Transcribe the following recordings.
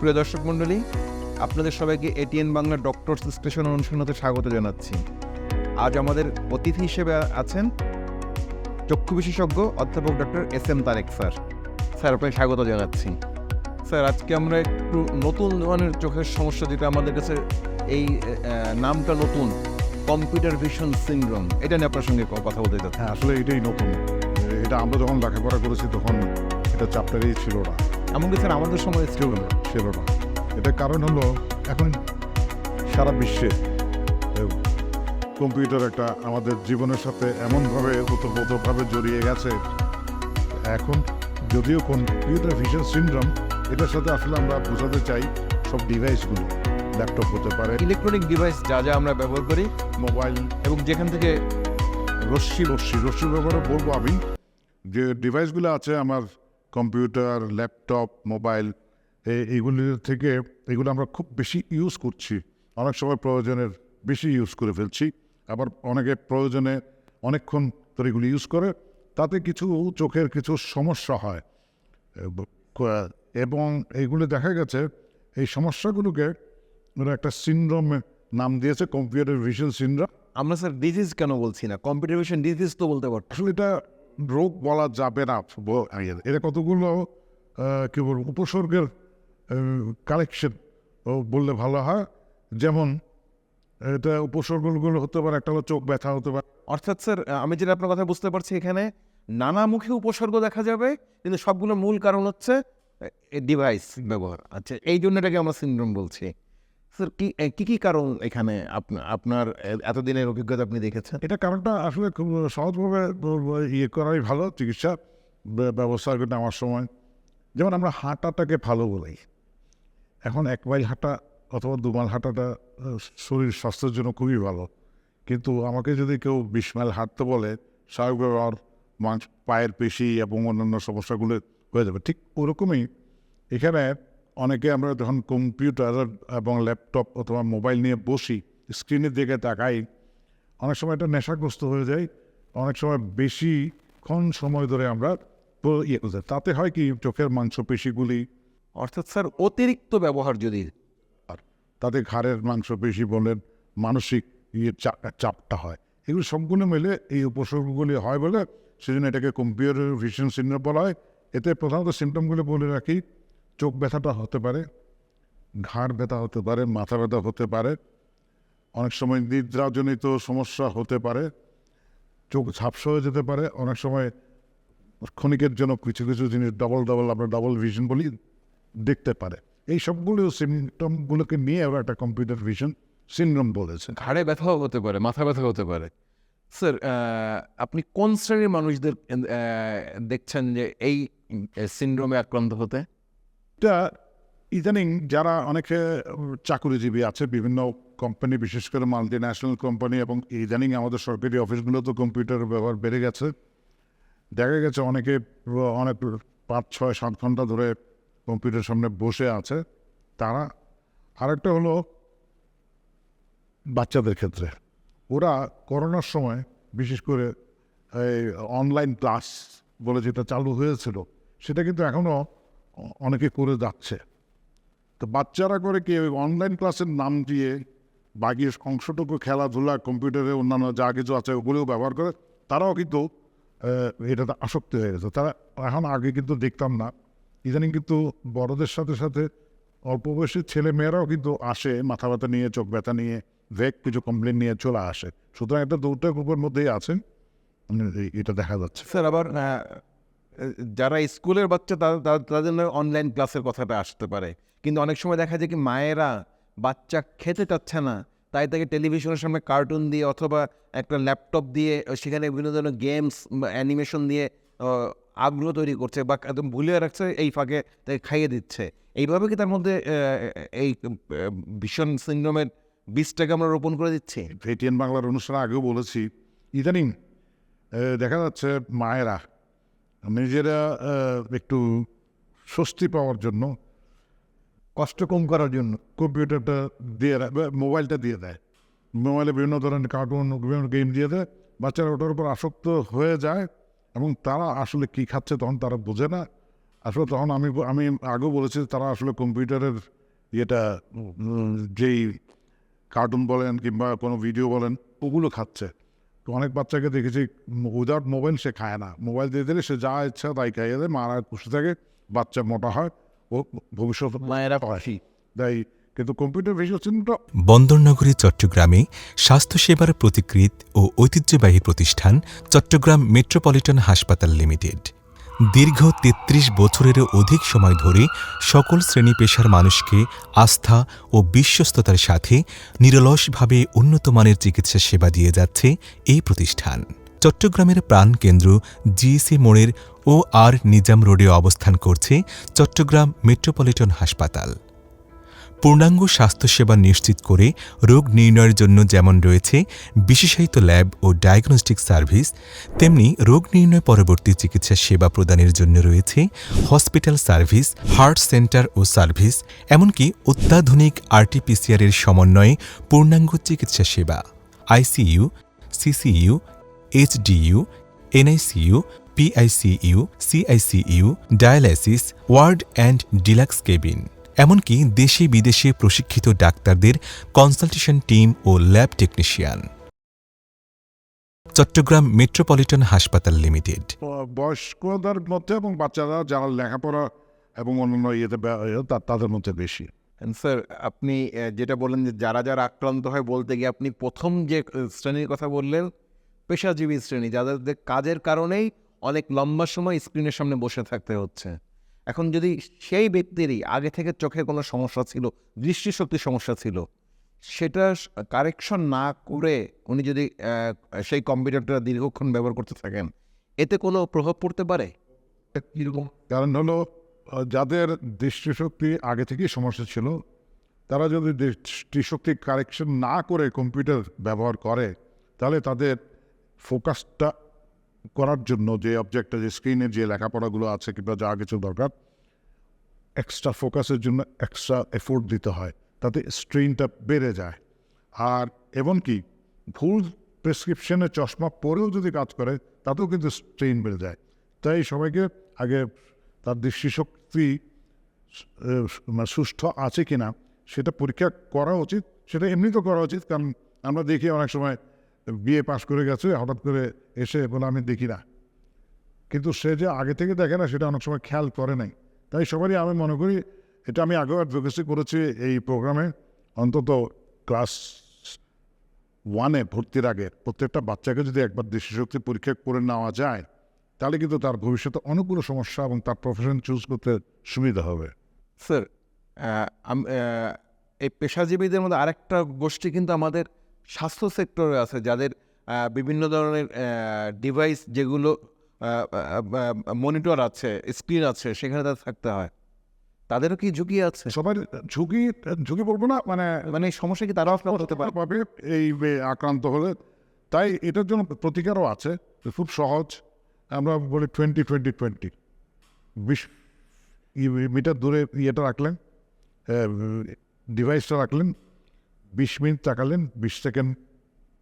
সুপ্রিয় দর্শক মণ্ডলী, আপনাদের সবাইকে এটিএন বাংলা ডক্টরস স্টেশন অনুষ্ঠানতে স্বাগত জানাচ্ছি। আজ আমাদের অতিথি হিসেবে আছেন চক্ষু বিশেষজ্ঞ অধ্যাপক doctor S M Tarek sir. Sir, আপনাকে স্বাগত জানাচ্ছি। স্যার, আজকে আমরা একটু নতুন ধরনের চোখের সমস্যা যেটা আমাদের কাছে এই নামটা নতুন, কম্পিউটার ভিশন সিনড্রোম। এটা নিয়ে আপনার সঙ্গে কথা বলতে চাচ্ছি। হ্যাঁ আসলে এটাই নতুন। এটা আমরা যখন লেখাপড়া করেছি তখন এটা চ্যাপ্টারই ছিল না। এমনকি স্যার আমাদের সময় ছিল না ছিল না এটার কারণ হলো এখন সারা বিশ্বে কম্পিউটার একটা আমাদের জীবনের সাথে এমনভাবে ওতপ্রোতভাবে জড়িয়ে গেছে। এখন যদিও কম্পিউটার ভিশন সিনড্রোম এটার সাথে আসলে আমরা বোঝাতে চাই সব ডিভাইসগুলো ল্যাপটপ হতে পারে ইলেকট্রনিক ডিভাইস যা যা আমরা ব্যবহার করি মোবাইল এবং যেখান থেকে রশ্মি রশ্মি রশ্মির ব্যাপারে বলব আমি। যে ডিভাইসগুলো আছে আমার কম্পিউটার ল্যাপটপ মোবাইল এইগুলির থেকে এগুলো আমরা খুব বেশি ইউজ করছি। অনেক সময় প্রয়োজনের বেশি ইউজ করে ফেলছি। আবার অনেকে প্রয়োজনে অনেকক্ষণ ধরে এগুলি ইউজ করে। তাতে কিছু চোখের কিছু সমস্যা হয়। এবং এইগুলো দেখা গেছে এই সমস্যাগুলোকে ওরা একটা সিনড্রোম নাম দিয়েছে কম্পিউটার ভিশন সিনড্রোম আমরা স্যার ডিজিজ কেন বলছি না? কম্পিউটার ভিশন ডিজিজ তো বলতে পারতাম। আসলে এটা রোগ বলা যাবে না। এটা কতগুলো কি বলব, উপসর্গের কালেকশন বললে ভালো হয়। যেমন, এটা উপসর্গগুলো হতে পারে, একটা হলো চোখ ব্যথা হতে পারে। অর্থাৎ স্যার আমি যেটা আপনার কথা বুঝতে পারছি এখানে নানামুখী উপসর্গ দেখা যাবে, কিন্তু সবগুলো মূল কারণ হচ্ছে ডিভাইস ব্যবহার। আচ্ছা এই জন্য এটাকে আমরা সিনড্রোম বলছি। স্যার, কি কি কি কারণ এখানে আপনা- আপনার এতদিনের অভিজ্ঞতা আপনি দেখেছেন? এটা কারণটা আসলে খুব সহজভাবে ইয়ে করাই ভালো, চিকিৎসা ব্যবস্থা করতে আমার সময়। যেমন আমরা হাঁটাটাকে ভালো বলি। এখন এক মাইল হাঁটা অথবা দু মাইল হাঁটাটা শরীর স্বাস্থ্যের জন্য খুবই ভালো। কিন্তু আমাকে যদি কেউ বিশ মাইল হাঁটতে বলে স্বাভাবিকভাবে আমার মাংস পায়ের পেশি এবং অন্যান্য সমস্যাগুলো হয়ে যাবে। ঠিক ওরকমই এখানে অনেকে আমরা যখন কম্পিউটার এবং ল্যাপটপ অথবা মোবাইল নিয়ে বসি স্ক্রিনের দিকে তাকাই অনেক সময় এটা নেশাগ্রস্ত হয়ে যায়। অনেক সময় বেশিক্ষণ সময় ধরে আমরা ইয়ে করতে তাতে হয় কি চোখের মাংসপেশিগুলি। অর্থাৎ স্যার অতিরিক্ত ব্যবহার যদি আর তাতে ঘাড়ের মাংসপেশি বলেন মানসিক ইয়ে চাপ- চাপটা হয়। এগুলো সম্পূর্ণ মিলে এই উপসর্গগুলি হয় বলে সেজন্য এটাকে কম্পিউটার ভিশন সিন্ড্রোম বলা হয়। এতে প্রধানত সিমটমগুলো বলে রাখি চোখ ব্যথাটা হতে পারে, ঘাড় ব্যথা হতে পারে, মাথা ব্যথা হতে পারে, অনেক সময় নিদ্রাজনিত সমস্যা হতে পারে, চোখ ঝাপসা হয়ে যেতে পারে, অনেক সময় ক্ষণিকের জন্য কিছু কিছু জিনিস ডবল ডবল আমরা ডবল ভিশন বলি দেখতে পারে। এই সবগুলো সিমটমগুলোকে নিয়ে ওরা একটা কম্পিউটার ভিশন সিনড্রোম বলেছে। ঘাড়ে ব্যথাও হতে পারে, মাথা ব্যথা হতে পারে। স্যার আপনি কোন শ্রেণির মানুষদের দেখছেন যে এই সিনড্রোমে আক্রান্ত হতে? এটা ইদানিং যারা অনেকে চাকুরিজীবী আছে, বিভিন্ন কোম্পানি বিশেষ করে মাল্টি ন্যাশনাল কোম্পানি এবং ইদানিং আমাদের সরকারি অফিসগুলোতে কম্পিউটার ব্যবহার বেড়ে গেছে। দেখা গেছে অনেকে, অনেক পাঁচ, ছয়, সাত ঘণ্টা ধরে কম্পিউটার সামনে বসে আছে। তারা, আরেকটা হলো বাচ্চাদের ক্ষেত্রে। ওরা করোনার সময়, বিশেষ করে এই অনলাইন ক্লাস বলে যেটা চালু হয়েছিল, সেটা কিন্তু এখনও অনেকে করে যাচ্ছে। তো বাচ্চারা করে কি অনলাইন ক্লাসের নাম দিয়ে বাকি অংশটুকু খেলাধুলা কম্পিউটারে অন্যান্য যা কিছু আছে ওগুলোও ব্যবহার করে, তারাও কিন্তু এটাতে আসক্ত হয়ে গেছে। তারা এখন আগে কিন্তু দেখতাম না। ইদানিং কিন্তু বড়দের সাথে সাথে অল্প বয়সী ছেলে মেয়েরাও কিন্তু আসে, মাথা ব্যথা নিয়ে, চোখ ব্যথা নিয়ে ভেক কিছু কমপ্লেন নিয়ে চলে আসে। সুতরাং একটা দুটা গ্রুপের মধ্যেই আছেন এটা দেখা যাচ্ছে। স্যার, আবার যারা স্কুলের বাচ্চা তাদের অনলাইন ক্লাসের কথাটা আসতে পারে। কিন্তু অনেক সময় দেখা যায় কি মায়েরা বাচ্চা খেতে চাচ্ছে না, তাই তাকে টেলিভিশনের সামনে কার্টুন দিয়ে অথবা একটা ল্যাপটপ দিয়ে সেখানে বিভিন্ন ধরনের গেমস অ্যানিমেশন দিয়ে আগ্রহ তৈরি করছে বা একদম ভুলিয়ে রাখছে, এই ফাঁকে তাকে খাইয়ে দিচ্ছে। এইভাবে কি তার মধ্যে এই ভীষণ সিন্ড্রোমের বীজটাকে আমরা রোপণ করে দিচ্ছি? এটিএন বাংলার অনুষ্ঠানে আগেও বলেছি। ইদানিং দেখা যাচ্ছে মায়েরা নিজেরা একটু স্বস্তি পাওয়ার জন্য, কষ্ট কম করার জন্য কম্পিউটারটা দিয়ে দেয় মোবাইলটা দিয়ে দেয়। মোবাইলে বিভিন্ন ধরনের কার্টুন বিভিন্ন গেম দিয়ে দেয়। বাচ্চারা ওটার উপর আসক্ত হয়ে যায় এবং তারা আসলে কী খাচ্ছে তখন তারা বোঝে না। আসলে তখন আমি আমি আগেও বলেছি তারা আসলে কম্পিউটারের ইয়েটা যেই কার্টুন বলেন কিংবা কোনো ভিডিও বলেন, ওগুলো খাচ্ছে। তো অনেক বাচ্চাকে দেখেছি উইদাউট মোবাইল সে খায় না। মোবাইল দিয়ে দিলে সে যা ইচ্ছা তাই খাইয়ে দেয়। মারা খুশি থাকে বাচ্চা মোটা হয় ও ভবিষ্যৎ মায়েরা পড়াশি তাই কিন্তু কম্পিউটার চিহ্নটা বন্দরনগরী চট্টগ্রামে স্বাস্থ্যসেবার প্রতিকৃত ও ঐতিহ্যবাহী প্রতিষ্ঠান চট্টগ্রাম মেট্রোপলিটন হাসপাতাল লিমিটেড। দীর্ঘ ৩৩ বছরেরও অধিক সময় ধরে সকল শ্রেণি পেশার মানুষকে আস্থা ও বিশ্বস্ততার সাথে নিরলসভাবে উন্নতমানের চিকিৎসা সেবা দিয়ে যাচ্ছে এই প্রতিষ্ঠান। চট্টগ্রামের প্রাণকেন্দ্র জিএসি মোড়ের ও আর নিজাম রোডে অবস্থান করছে চট্টগ্রাম মেট্রোপলিটন হাসপাতাল। পূর্ণাঙ্গ স্বাস্থ্যসেবা নিশ্চিত করে রোগ নির্ণয়ের জন্য যেমন রয়েছে বিশেষায়িত ল্যাব ও ডায়াগনস্টিক সার্ভিস, তেমনি রোগ নির্ণয় পরবর্তী চিকিৎসা সেবা প্রদানের জন্য রয়েছে হসপিটাল সার্ভিস, হার্ট সেন্টার ও সার্ভিস, এমনকি অত্যাধুনিক আরটিপিসিআর এর সমন্বয়ে পূর্ণাঙ্গ চিকিৎসা সেবা, ICU, CCU, HDU, NICU, PICU, CICU, dialysis, ward and deluxe cabin. এমনকি দেশে বিদেশে প্রশিক্ষিত ডাক্তারদের কনসালটেশন টিম ও ল্যাব টেকনিশিয়ান। চট্টগ্রাম মেট্রোপলিটন হাসপাতাল লিমিটেড। বয়স্কদের মধ্যে এবং বাচ্চারা যারা লেখাপড়া এবং অন্যান্য ইয়েতে ইয়ে, তাদের মধ্যে বেশি। স্যার আপনি যেটা বললেন যে যারা যারা আক্রান্ত হয় বলতে গিয়ে আপনি প্রথম যে শ্রেণির কথা বললেন পেশাজীবী শ্রেণি যাদের কাজের কারণেই অনেক লম্বা সময় স্ক্রিনের সামনে বসে থাকতে হচ্ছে। এখন যদি সেই ব্যক্তিরই আগে থেকে চোখে কোনো সমস্যা ছিল, দৃষ্টিশক্তির সমস্যা ছিল, সেটা কারেকশন না করে উনি যদি সেই কম্পিউটারটা দীর্ঘক্ষণ ব্যবহার করতে থাকেন, এতে কোনো প্রভাব পড়তে পারে? কারণ হলো যাদের দৃষ্টিশক্তি আগে থেকেই সমস্যা ছিল, তারা যদি দৃষ্টিশক্তি কারেকশন না করে কম্পিউটার ব্যবহার করে, তাহলে তাদের ফোকাসটা করার জন্য যে অবজেক্টটা যে স্ক্রিনে যে লেখাপড়াগুলো আছে কিংবা যা কিছু দরকার এক্সট্রা ফোকাসের জন্য এক্সট্রা এফোর্ট দিতে হয় তাতে স্ট্রেনটা বেড়ে যায়। আর এমনকি ভুল প্রেসক্রিপশনে চশমা পরেও যদি কাজ করে, তাতেও কিন্তু স্ট্রেন বেড়ে যায়। তাই সবাইকে আগে তার দৃষ্টিশক্তি মানে সুষ্ঠু আছে কিনা, সেটা পরীক্ষা করা উচিত। সেটা এমনি তো করা উচিত, কারণ আমরা দেখি অনেক সময় বিয়ে পাশ করে গেছে, হঠাৎ করে এসে বলে, আমি দেখি না। কিন্তু সে যে আগে থেকে দেখে না, সেটা অনেক সময় খেয়াল করে নাই। তাই সবারই আমি মনে করি, এটা আমি আগেও অ্যাডভোকেসি করেছি এই প্রোগ্রামে অন্তত ক্লাস ওয়ানে ভর্তির আগে প্রত্যেকটা বাচ্চাকে যদি একবার দৃষ্টিশক্তি পরীক্ষা করে নেওয়া যায়, তাহলে কিন্তু তার ভবিষ্যতে অনেকগুলো সমস্যা এবং তার প্রফেশন চুজ করতে সুবিধা হবে। স্যার এই পেশাজীবীদের মধ্যে আরেকটা গোষ্ঠী কিন্তু আমাদের স্বাস্থ্য সেক্টরে আছে যাদের বিভিন্ন ধরনের ডিভাইস যেগুলো মনিটর আছে স্ক্রিন আছে সেখানে তাদের থাকতে হয়। তাদেরও কি ঝুঁকি আছে? সবার ঝুঁকি ঝুঁকি বলব না মানে মানে সমস্যা কি তারাও আপনার হতে পারে? এই আক্রান্ত হলে তাই এটার জন্য প্রতিকারও আছে খুব সহজ আমরা বলি টোয়েন্টি টোয়েন্টি টোয়েন্টি বিশ মিটার দূরে ইয়েটা রাখলেন ডিভাইসটা রাখলেন বিশ মিনিট তাকালেন, বিশ সেকেন্ড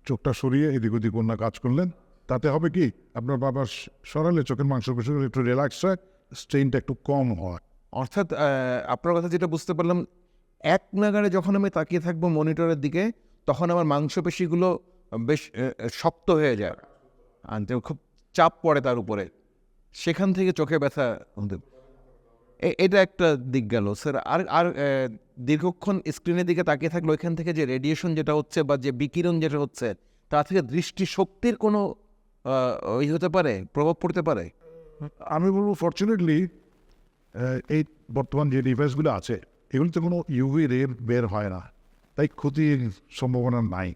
চোখটা সরিয়ে এদিক ওদিক অন্য কাজ করলেন। তাতে হবে কি, আপনার বাবার সরালে চোখের মাংসপেশিগুলো একটু রিল্যাক্স হয় স্ট্রেনটা একটু কম হয়। অর্থাৎ আপনার কথা যেটা বুঝতে পারলাম, এক নাগারে যখন আমি তাকিয়ে থাকব মনিটরের দিকে, তখন আমার মাংসপেশিগুলো বেশ শক্ত হয়ে যায়। আনতে খুব চাপ পড়ে তার উপরে। সেখান থেকে চোখে ব্যথা হতে এটা একটা দিক গেল। স্যার আর আর দীর্ঘক্ষণ স্ক্রিনের দিকে তাকিয়ে থাকলে ওইখান থেকে যে রেডিয়েশন যেটা হচ্ছে বা যে বিকিরণ যেটা হচ্ছে তা থেকে দৃষ্টিশক্তির কোনো ওই হতে পারে, প্রভাব পড়তে পারে? আমি বলব ফর্চুনেটলি এই বর্তমান যে ডিভাইসগুলো আছে, এগুলোতে কোনো ইউভি রে বের হয় না। তাই ক্ষতির সম্ভাবনা নাই।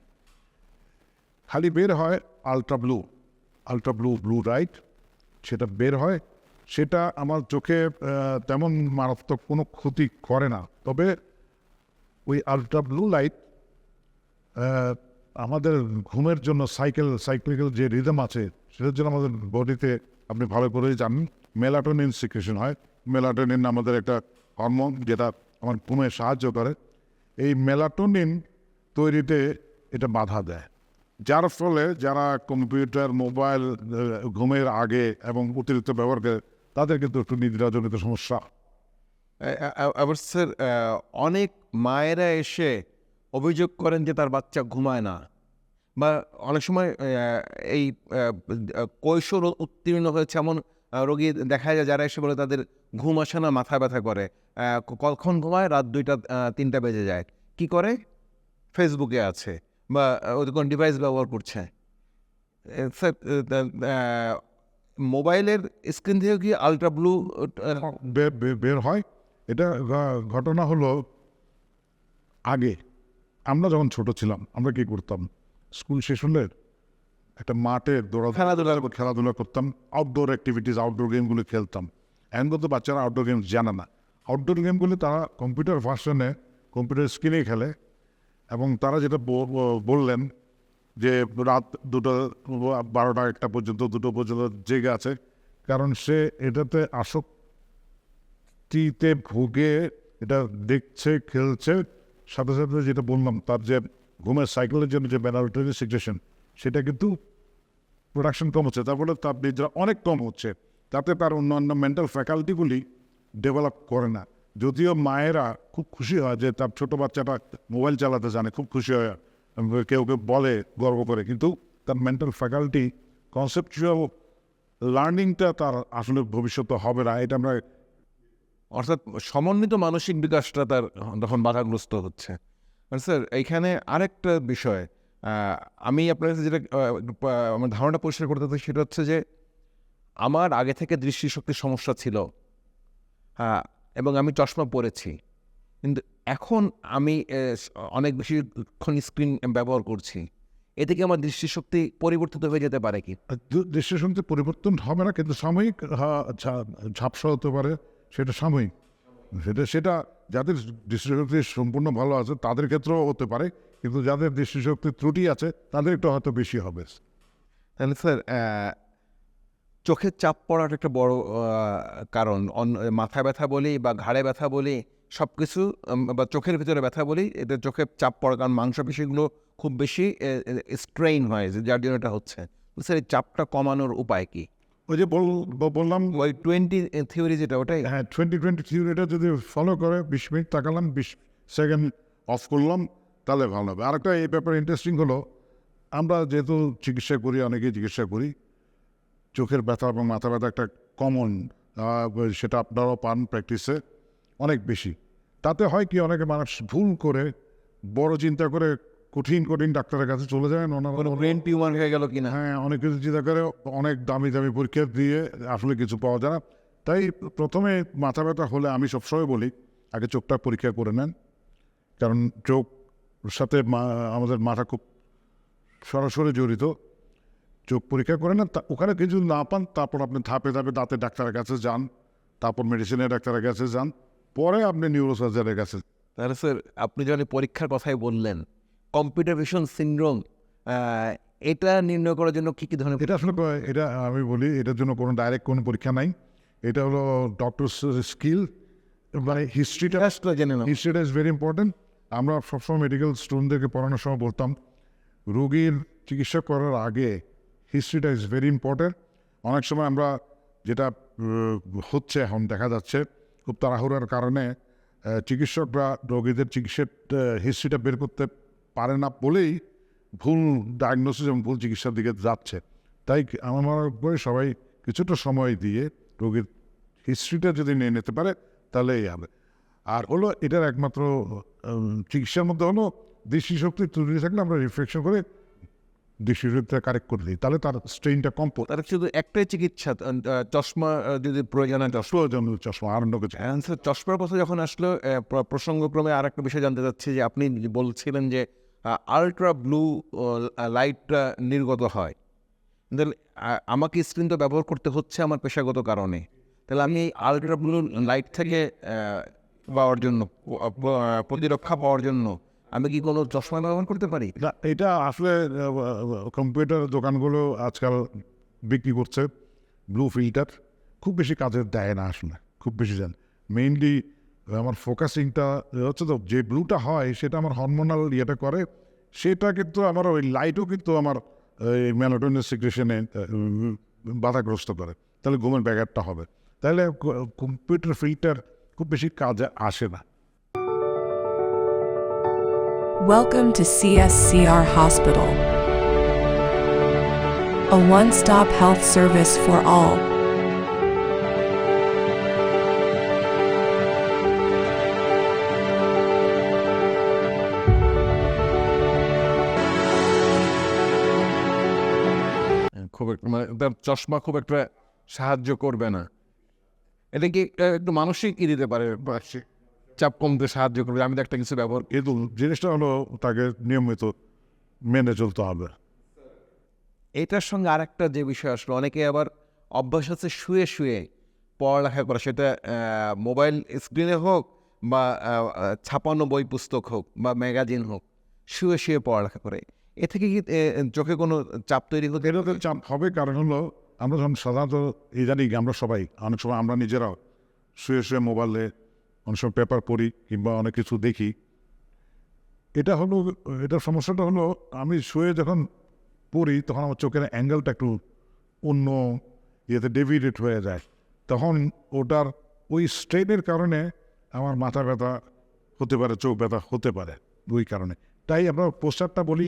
খালি বের হয় ultra blue ultra blue blue right সেটা বের হয়। সেটা আমার চোখে তেমন মারাত্মক কোনো ক্ষতি করে না। তবে ওই আলট্রা ব্লু লাইট আমাদের ঘুমের জন্য সাইকেল সাইক্লিক্যাল যে রিদম আছে, সেটার জন্য আমাদের বডিতে আপনি ভালো করেই জানেন মেলাটোনিন সিক্রেশন হয়। মেলাটোনিন আমাদের একটা হরমোন যেটা আমার ঘুমে সাহায্য করে। এই মেলাটোনিন তৈরিতে এটা বাধা দেয়। যার ফলে যারা কম্পিউটার মোবাইল ঘুমের আগে এবং অতিরিক্ত ব্যবহার করে তাদের কিন্তু একটু নিদ্রাজনিত সমস্যা। আবার স্যার অনেক মায়েরা এসে অভিযোগ করেন যে তার বাচ্চা ঘুমায় না। বা অনেক সময় এই কৈশোর উত্তীর্ণ হয়েছে এমন রোগী দেখা যায় যারা এসে বলে তাদের ঘুম আসে না, মাথা ব্যথা করে। কখন ঘুমায়? রাত দুইটা তিনটা বেজে যায়। কি করে? ফেসবুকে আছে বা কোনো ডিভাইস ব্যবহার করছে। স্যার মোবাইলের স্ক্রিন থেকে কি আলট্রা ব্লু বের হয়? এটা ঘটনা হলো আগে। আমরা যখন ছোট ছিলাম আমরা কি করতাম? স্কুল শেষ হলে একটা মাঠে দৌড়া খেলাধুলা খেলাধুলা করতাম। আউটডোর অ্যাক্টিভিটিস আউটডোর গেমগুলো খেলতাম। এখন কিন্তু বাচ্চারা আউটডোর গেমস জানে না। আউটডোর গেমগুলো তারা কম্পিউটার ভার্সনে কম্পিউটার স্ক্রিনে খেলে এবং তারা যেটা বললেন যে রাত দুটো, বারোটা একটা পর্যন্ত, দুটো পর্যন্ত জেগে আছে। কারণ সে এটাতে আসক্তিতে ভুগে, এটা দেখছে, খেলছে। সাথে সাথে যেটা বললাম, তার যে ঘুমের সাইকেলের জন্য যে মেনারিটরি সিচুয়েশন সেটা কিন্তু প্রোডাকশন কম হচ্ছে। তার ফলে তার নিদ্রা অনেক কম হচ্ছে। তাতে তার অন্যান্য মেন্টাল ফ্যাকাল্টিগুলি ডেভেলপ করে না। যদিও মায়েরা খুব খুশি হয় যে তার ছোট বাচ্চাটা মোবাইল চালাতে জানে, খুব খুশি হয়। কেউ কেউ বলে গর্ব করে। কিন্তু তার মেন্টাল ফ্যাকাল্টি কনসেপচুয়াল লার্নিংটা তার আসলে ভবিষ্যতে হবে না। এটা আমরা অর্থাৎ সমন্বিত মানসিক বিকাশটা তার তখন বাধাগ্রস্ত হচ্ছে। স্যার, এইখানে আরেকটা বিষয় আমি আপনার কাছে যেটা আমার ধারণাটা পরিষ্কার করতে চাই, সেটা হচ্ছে যে আমার আগে থেকে দৃষ্টিশক্তির সমস্যা ছিল। হ্যাঁ এবং আমি চশমা পরেছি। কিন্তু এখন আমি অনেক বেশিক্ষণ স্ক্রিন ব্যবহার করছি। এতে কি আমার দৃষ্টিশক্তি পরিবর্তিত হয়ে যেতে পারে কি? দৃষ্টিশক্তি পরিবর্তন হবে না কিন্তু সাময়িক ঝাপসা হতে পারে সেটা সাময়িক। সেটা সেটা যাদের দৃষ্টিশক্তি সম্পূর্ণ ভালো আছে তাদের ক্ষেত্রেও হতে পারে কিন্তু যাদের দৃষ্টিশক্তির ত্রুটি আছে তাদের একটু হয়তো বেশি হবে। তাহলে স্যার চোখের চাপ পড়ার একটা বড় কারণ মাথা ব্যথা বলি বা ঘাড়ে ব্যথা বলি সব কিছু বা চোখের ভিতরে ব্যথা বলি এতে চোখে চাপ পড়ে কারণ মাংসপেশিগুলো খুব বেশি স্ট্রেইন হয় যে যার জন্য এটা হচ্ছে। স্যার এই চাপটা কমানোর উপায় কি? ওই যে বললাম ওই টোয়েন্টি থিওরি যেটা ওটাই। হ্যাঁ টোয়েন্টি টোয়েন্টি থিওরিটা যদি ফলো করে বিশ মিনিট তাকালাম বিশ সেকেন্ড অফ করলাম তাহলে ভালো হবে। আরেকটা এই ব্যাপারে ইন্টারেস্টিং হলো আমরা যেহেতু চিকিৎসা করি অনেকেই চিকিৎসা করি চোখের ব্যথা এবং মাথা ব্যথা একটা কমন সেটা আপনারাও পান প্র্যাকটিসে অনেক বেশি। তাতে হয় কি অনেকে মানুষ ভুল করে বড় চিন্তা করে কঠিন কঠিন ডাক্তারের কাছে চলে যায় ব্রেন টিউমার হয়ে গেল কিনা? হ্যাঁ অনেক কিছু চিন্তা করে অনেক দামি দামি পরীক্ষা দিয়ে আসলে কিছু পাওয়া যায় না। তাই প্রথমে মাথা ব্যথা হলে আমি সবসময় বলি আগে চোখটা পরীক্ষা করে নেন। কারণ চোখ সাথে মা- আমাদের মাথা খুব সরাসরি জড়িত। চোখ পরীক্ষা করে নেন তা- ওখানে কিছু না পান তারপর আপনি ধাপে ধাপে দাঁতের ডাক্তারের কাছে যান তারপর মেডিসিনের ডাক্তারের কাছে যান। পরে আপনি নিউরোসার্জারের কাছে তাহলে স্যার আপনি যখন পরীক্ষার কথাই বললেন কম্পিউটার ভিশন সিন্ড্রোম এটা নির্ণয় করার জন্য কী কী ধরনের এটা আসলে এটা আমি বলি এটার জন্য কোনো ডাইরেক্ট কোনো পরীক্ষা নাই। এটা হলো ডক্টর স্কিল মানে হিস্ট্রিটা জেনে নাও। হিস্ট্রিটা ইজ ভেরি ইম্পর্টেন্ট আমরা সবসময় মেডিকেল স্টুডেন্টদেরকে পড়ানোর সময় বলতাম রোগীর চিকিৎসা করার আগে হিস্ট্রিটা ইজ ভেরি ইম্পর্টেন্ট অনেক সময় আমরা যেটা হচ্ছে এখন দেখা যাচ্ছে খুব তাড়াহুড়ার কারণে চিকিৎসকরা রোগীদের চিকিৎসার হিস্ট্রিটা বের করতে পারে না বলেই ভুল ডায়াগনোসিস এবং ভুল চিকিৎসার দিকে যাচ্ছে। তাই আমার মনে করে সবাই কিছুটা সময় দিয়ে রোগীর হিস্ট্রিটা যদি নিয়ে নিতে পারে তাহলেই হবে। আর হলো এটার একমাত্র চিকিৎসার মধ্যে হলো দৃষ্টিশক্তি ত্রুটি থাকলে আমরা রিফ্লেকশন করে দৃষ্টিশক্তিটা কারেক্ট করে দিই তাহলে তার স্ট্রেনটা কম পড়ে। তার শুধু একটাই চিকিৎসা চশমা যদি প্রয়োজন হয় চশমা। প্রয়োজন চশমা আর অন্য কিছু। হ্যাঁ স্যার চশমার কথা যখন আসলো প্রসঙ্গক্রমে আর একটা বিষয় জানতে চাচ্ছি যে আপনি বলছিলেন যে আলট্রা ব্লু লাইটটা নির্গত হয়। তাহলে আমাকে স্ক্রিন তো ব্যবহার করতে হচ্ছে আমার পেশাগত কারণে। তাহলে আমি এই আলট্রা ব্লু লাইট থেকে পাওয়ার জন্য প্রতিরক্ষা পাওয়ার জন্য আমি কি কোনো চশমা ব্যবহার করতে পারি? না, এটা আসলে কম্পিউটার দোকানগুলো আজকাল বিক্রি করছে, ব্লু ফিল্টার। খুব বেশি কাজের দেয় না আসলে, খুব বেশি যান মেইনলি আমার ফোকাসিংটা হচ্ছে তো, যে ব্লুটা হয়, সেটা আমার হরমোনাল ইয়েটা করে, সেটা কিন্তু আমার ওই লাইটও কিন্তু আমার, এই মেলাটোনিন সিক্রেশনে বাধাগ্রস্ত করে। তাহলে ঘুমের ব্যাঘাতটা হবে। তাহলে কম্পিউটার ফিল্টার খুব বেশি কাজে আসে না। Welcome to CSCR Hospital, a one stop health service for all. খুব একটা মানে চশমা খুব একটা সাহায্য করবে না এটা কি একটু মানসিক ই দিতে পারে চাপ কমতে সাহায্য করবে। আমি তো একটা কিছু ব্যবহার কিন্তু জিনিসটা হলো তাকে নিয়মিত মেনে চলতে হবে। এটার সঙ্গে আরেকটা যে বিষয় আসলো অনেকে আবার অভ্যাস আছে শুয়ে শুয়ে পড়ালেখা করা। সেটা মোবাইল স্ক্রিনে হোক বা ছাপানো বই পুস্তক হোক বা ম্যাগাজিন হোক শুয়ে শুয়ে পড়ালেখা করে। এ থেকে কি চোখে কোনো চাপ তৈরি হতে এটাতে চাপ হবে কারণ হলো আমরা যখন সাধারণত এই জানি আমরা সবাই অনেক সময় আমরা নিজেরাও শুয়ে শুয়ে মোবাইলে অনেক সময় পেপার পড়ি কিংবা অনেক কিছু দেখি। এটা হলো এটার সমস্যাটা হলো, আমি শুয়ে যখন পড়ি, তখন আমার চোখের অ্যাঙ্গেলটা একটু অন্য ইয়েতে ডেভিডেট হয়ে যায়। তখন ওটার ওই স্ট্রেনের কারণে আমার মাথা ব্যথা হতে পারে, চোখ ব্যথা হতে পারে, ওই কারণে। তাই আমরা পোস্টারটা বলি,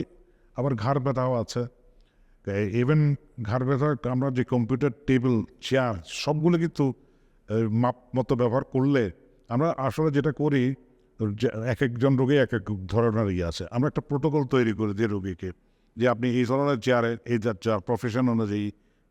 আবার ঘাড় ব্যথাও আছে। ইভেন ঘাড় ব্যথা, আমরা যে কম্পিউটার টেবিল চেয়ার সবগুলো কিন্তু মাপ মতো ব্যবহার করলে আমরা আসলে যেটা করি এক একজন রোগী এক এক ধরনের ইয়ে আছে। আমরা একটা প্রোটোকল তৈরি করি যে রোগীকে যে আপনি এই ধরনের চেয়ারে এই যা চেয়ার প্রফেশন অনুযায়ী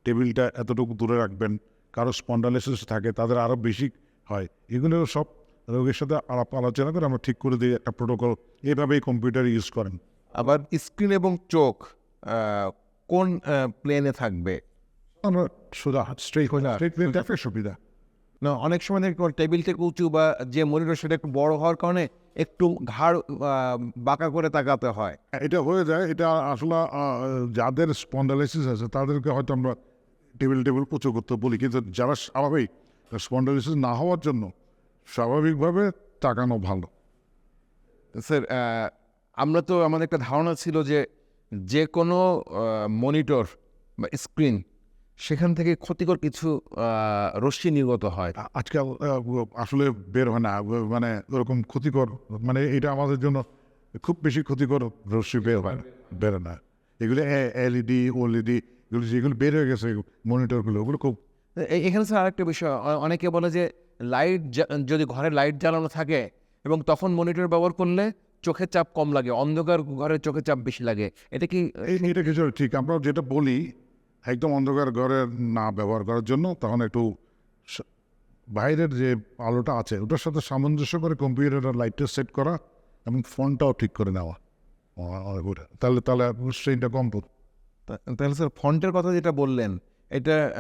টেবিলটা এতটুকু দূরে রাখবেন কারও স্পন্ডালিসিস থাকে তাদের আরও বেশি হয়। এগুলো সব রোগীর সাথে আলাপ আলোচনা করে আমরা ঠিক করে দিই একটা প্রোটোকল এইভাবেই কম্পিউটার ইউজ করেন। আবার স্ক্রিন এবং চোখ কোন প্লেনে থাকবে? আমরা সোজা স্ট্রেট সোজা। স্ট্রেট প্লেন সুবিধা। না অনেক সময় দেখি টেবিল থেকে উঁচু বা যে মনিটর সেটা একটু বড় হওয়ার কারণে একটু ঘাড় বাঁকা করে তাকাতে হয়। এটা হয়ে যায়। এটা আসলে যাদের স্পন্ডালাইসিস আছে তাদেরকে হয়তো আমরা টেবিল টেবিল উঁচু করতে বলি। কিন্তু যারা স্বাভাবিক স্পন্ডালাইসিস না হওয়ার জন্য স্বাভাবিকভাবে তাকানো ভালো। স্যার আমরা তো আমাদের একটা ধারণা ছিল যে যে কোনো মনিটর বা স্ক্রিন সেখান থেকে ক্ষতিকর কিছু রশ্মি নির্গত হয়। আজকাল আসলে বের হয় না। মানে ওরকম ক্ষতিকর মানে এটা আমাদের জন্য খুব বেশি ক্ষতিকর রশ্মি বের হয় না বের না। এগুলো এলইডি ওএলইডি এগুলো যেগুলো বের হয়ে গেছে মনিটরগুলো ওগুলো খুব এখানে স্যার আরেকটা বিষয় অনেকে বলে যে লাইট যদি ঘরে লাইট জ্বালানো থাকে এবং তখন মনিটর ব্যবহার করলে চোখের চাপ কম লাগে অন্ধকার ঘরে চোখের চাপ বেশি লাগে। এটা কি এটা কিছু ঠিক। আমরা যেটা বলি একদম অন্ধকার ঘরে না ব্যবহার করার জন্য তখন একটু বাইরের যে আলোটা আছে ওটার সাথে সামঞ্জস্য করে কম্পিউটারের লাইটটা সেট করা এবং ফোনটাও ঠিক করে নেওয়া। তাহলে তাহলে স্ট্রেনটা কম তা- তাহলে স্যার ফন্টের কথা যেটা বললেন এটা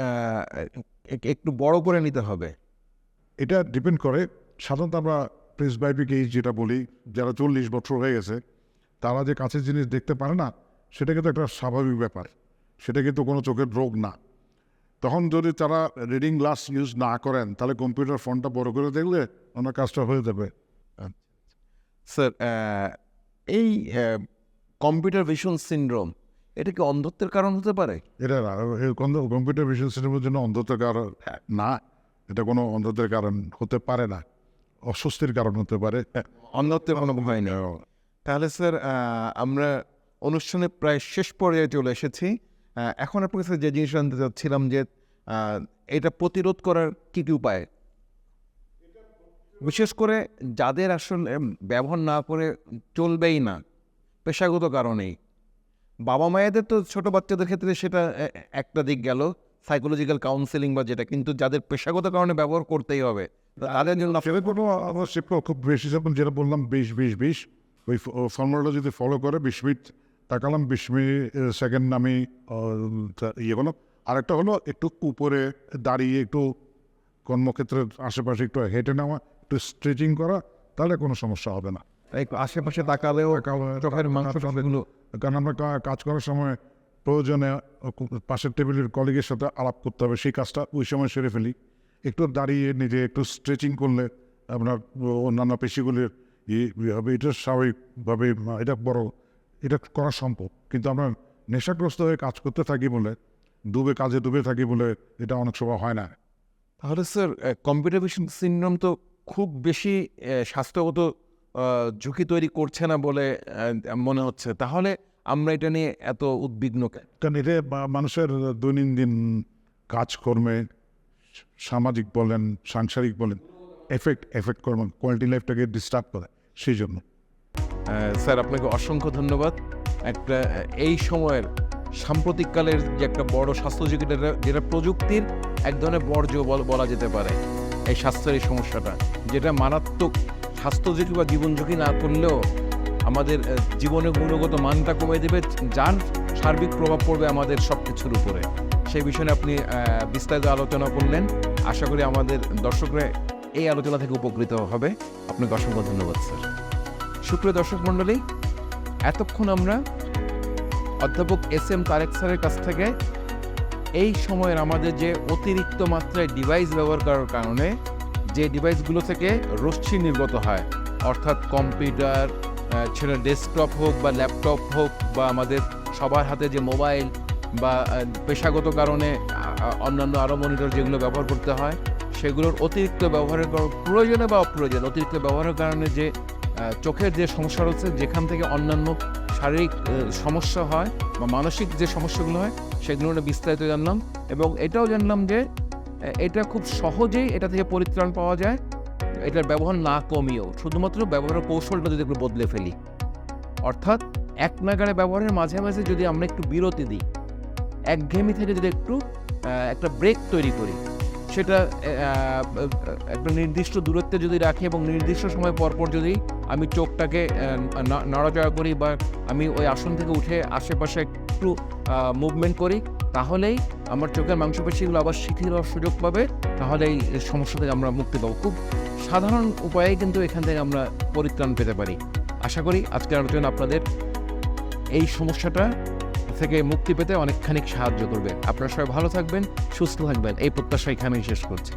এক- একটু বড় করে নিতে হবে। এটা ডিপেন্ড করে। সাধারণত আমরা প্রেস প্রেসবাইপিক এইজ যেটা বলি যারা চল্লিশ বছর হয়ে গেছে তারা যে কাছের জিনিস দেখতে পারে না সেটা কিন্তু একটা স্বাভাবিক ব্যাপার। সেটা কিন্তু কোনো চোখের রোগ না। তখন যদি তারা রিডিং গ্লাস ইউজ না করেন তাহলে কম্পিউটার ফোনটা বড় করে দেখলে ওনার কাজটা হয়ে যাবে। স্যার আহ, এই কম্পিউটার ভিশন সিন্ড্রোম এটা কি অন্ধত্বের কারণ হতে পারে? এটা না, কম্পিউটার ভিশন সিস্টেমের জন্য অন্ধত্বের কারণ না এটা কোনো অন্ধত্বের কারণ হতে পারে না অস্বস্তির কারণ হতে পারে। অন্ধত্বের কোনো ভয় নেই। তাহলে স্যার আমরা অনুষ্ঠানে প্রায় শেষ পর্যায়ে চলে এসেছি। এখন আপনার কাছে যে জিনিস জানতে চাচ্ছিলাম যে এটা প্রতিরোধ করার কী কী উপায়? বিশেষ করে যাদের আসলে ব্যবহার না করে চলবেই না পেশাগত কারণেই। বাবা মায়েদের তো ছোট বাচ্চাদের ক্ষেত্রে সেটা একটা দিক গেল সাইকোলজিক্যাল কাউন্সেলিং বা যেটা কিন্তু যাদের পেশাগত কারণে ব্যবহার করতেই হবে তাদের জন্য খুব বেশি যেটা বললাম বিশ বিশ বিশ ওই ফর্মুলাটা যদি ফলো করে বিশ মিনিট তাকালাম বিশ মিনিট সেকেন্ড আমি তা- ইয়ে করলাম। আরেকটা হলো একটু উপরে দাঁড়িয়ে একটু কর্মক্ষেত্রের আশেপাশে একটু হেঁটে নেওয়া একটু স্ট্রেচিং করা তাহলে কোনো সমস্যা হবে না। একটু আশেপাশে তাকালেও চোখের মাংস টাংসগুলো কারণ আমরা কাজ করার সময় প্রয়োজনে পাশের টেবিলের কলিগের সাথে আলাপ করতে হবে সেই কাজটা ওই সময় সেরে ফেলি। একটু দাঁড়িয়ে নিজে একটু স্ট্রেচিং করলে আপনার অন্যান্য পেশিগুলির ইয়ে হবে এটা স্বাভাবিকভাবে এটা বড় এটা করা সম্ভব। কিন্তু আমরা নেশাগ্রস্ত হয়ে কাজ করতে থাকি বলে ডুবে কাজে ডুবে থাকি বলে এটা অনেক সময় হয় না। তাহলে স্যার কম্পিউটার ভিশন সিনড্রোম তো খুব বেশি স্বাস্থ্যগত ঝুঁকি তৈরি করছে না বলে মনে হচ্ছে। তাহলে আমরা এটা নিয়ে এত উদ্বিগ্ন কেন? কারণ এটা মানুষের দৈনন্দিন কাজকর্মে সামাজিক বলেন সাংসারিক বলেন এফেক্ট এফেক্ট করে কোয়ালিটি লাইফটাকে ডিস্টার্ব করে সেই জন্য। স্যার, আপনাকে অসংখ্য ধন্যবাদ। একটা এই সময়ের সাম্প্রতিককালের যে একটা বড় স্বাস্থ্য যেটা- প্রযুক্তির এক ধরনের বর্জ্য বলা যেতে পারে, এই স্বাস্থ্যের এই সমস্যাটা, যেটা মারাত্মক স্বাস্থ্য ঝুঁকি বা জীবন ঝুঁকি না করলেও আমাদের জীবনের গুণগত মানটা কমে দেবে, যার সার্বিক প্রভাব পড়বে আমাদের সব কিছুর উপরে। সেই বিষয়ে আপনি বিস্তারিত আলোচনা করলেন। আশা করি আমাদের দর্শকরা এই আলোচনা থেকে উপকৃত হবে। আপনাকে অসংখ্য ধন্যবাদ, স্যার। সুপ্রিয় দর্শক মণ্ডলী, এতক্ষণ আমরা অধ্যাপক এস এম তারেক স্যারের কাছ থেকে এই সময়ের আমাদের যে অতিরিক্ত মাত্রায় ডিভাইস ব্যবহার করার কারণে যে ডিভাইসগুলো থেকে রশ্মি নির্গত হয়, অর্থাৎ কম্পিউটার সেটা ডেস্কটপ হোক বা ল্যাপটপ হোক বা আমাদের সবার হাতে যে মোবাইল বা পেশাগত কারণে অন্যান্য আরও মনিটর যেগুলো ব্যবহার করতে হয়, সেগুলোর অতিরিক্ত ব্যবহারের প্রয়োজনে বা অপ্রয়োজনে অতিরিক্ত ব্যবহারের কারণে যে চোখের যে সমস্যা রয়েছে, যেখান থেকে অন্যান্য শারীরিক সমস্যা হয় বা মানসিক যে সমস্যাগুলো হয়, সেগুলো বিস্তারিত জানলাম এবং এটাও জানলাম যে এটা খুব সহজেই এটা থেকে পরিত্রাণ পাওয়া যায়। এটার ব্যবহার না কমিয়েও, শুধুমাত্র ব্যবহারের কৌশলটা যদি একটু বদলে ফেলি। অর্থাৎ এক নাগারে ব্যবহারের মাঝে মাঝে যদি আমরা একটু বিরতি দিই একঘেয়েমি থেকে যদি একটু একটা ব্রেক তৈরি করি, সেটা একটা নির্দিষ্ট দূরত্বে যদি রাখি এবং নির্দিষ্ট সময় পর পর যদি আমি চোখটাকে নাড়াচাড়া করি বা আমি ওই আসন থেকে উঠে আশেপাশে একটু মুভমেন্ট করি, তাহলেই আমার চোখের মাংসপেশিগুলো আবার শিথিল হওয়ার সুযোগ পাবে তাহলে এই সমস্যা থেকে আমরা মুক্তি পাবো। খুব সাধারণ উপায়ে কিন্তু এখান থেকে আমরা পরিত্রাণ পেতে পারি। আশা করি আজকের আলোচনা আপনাদের এই সমস্যাটা থেকে মুক্তি পেতে অনেকখানি সাহায্য করবে। আপনারা সবাই ভালো থাকবেন, সুস্থ থাকবেন, এই প্রত্যাশা এখানেই শেষ করছি।